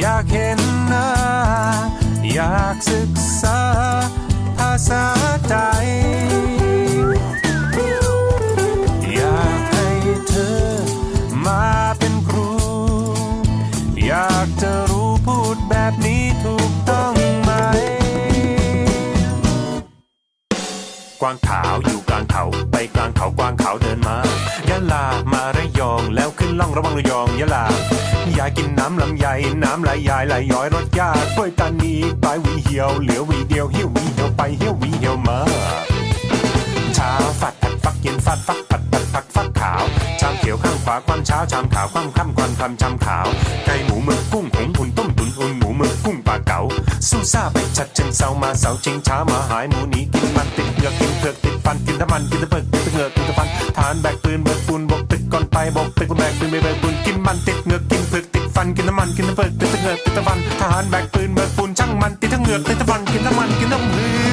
อยากเห็นหน้า อยากศึกษา ภาษาใจอยากให้เธอมาเป็นครู อยากจะรู้พูดแบบนี้ถูกต้องไหม กวางขาวอยู่กลางเขาไปกลางเขากวางขาวเดินมายะลามาระยองแล้วขึ้นล่องระวังระยองยะลา ยายกินน้ำลำไยน้ำไหลยายไหลย้อยรสยากกล้วยตานีปลายวีเหี่ยวเหลือวีเดียวเหี่ยววีเหี่ยวไปเหี่ยววีเหี่ยวมาเช้าฝัดผัดฟักเย็นฟัดฟักผัดผัดฟักฟักขาวชามเขียวข้างขวาความเช้าชามขาวความค่ำความคำชามขาวไก่หมูมึกกุ้งหงอุ่นต้มตุ๋นอุ่นหมูมึกกุ้งปลาเก๋าสู้ซ่าไปจัดเชิงเซามาเสาชิงช้ามาหายหมูนีกินมันติดเหงือกกินเผือกติดฟันกินน้ำมันกินตะเพิกกินตะเงือกกินตะ ตึกก่อกเป็กตึกแบกปืนไปเบิกปืนกินมันติดเหงือกกินเผือกติดฟันกินน้ำมันกินน้ำเพิกติดตะเงือกติดตะฟันทหารแบกปืนเบิกปูนช่างมันติดทั้งเหงือกติดตะฟันกินน้ำมันกินน้ำเผือก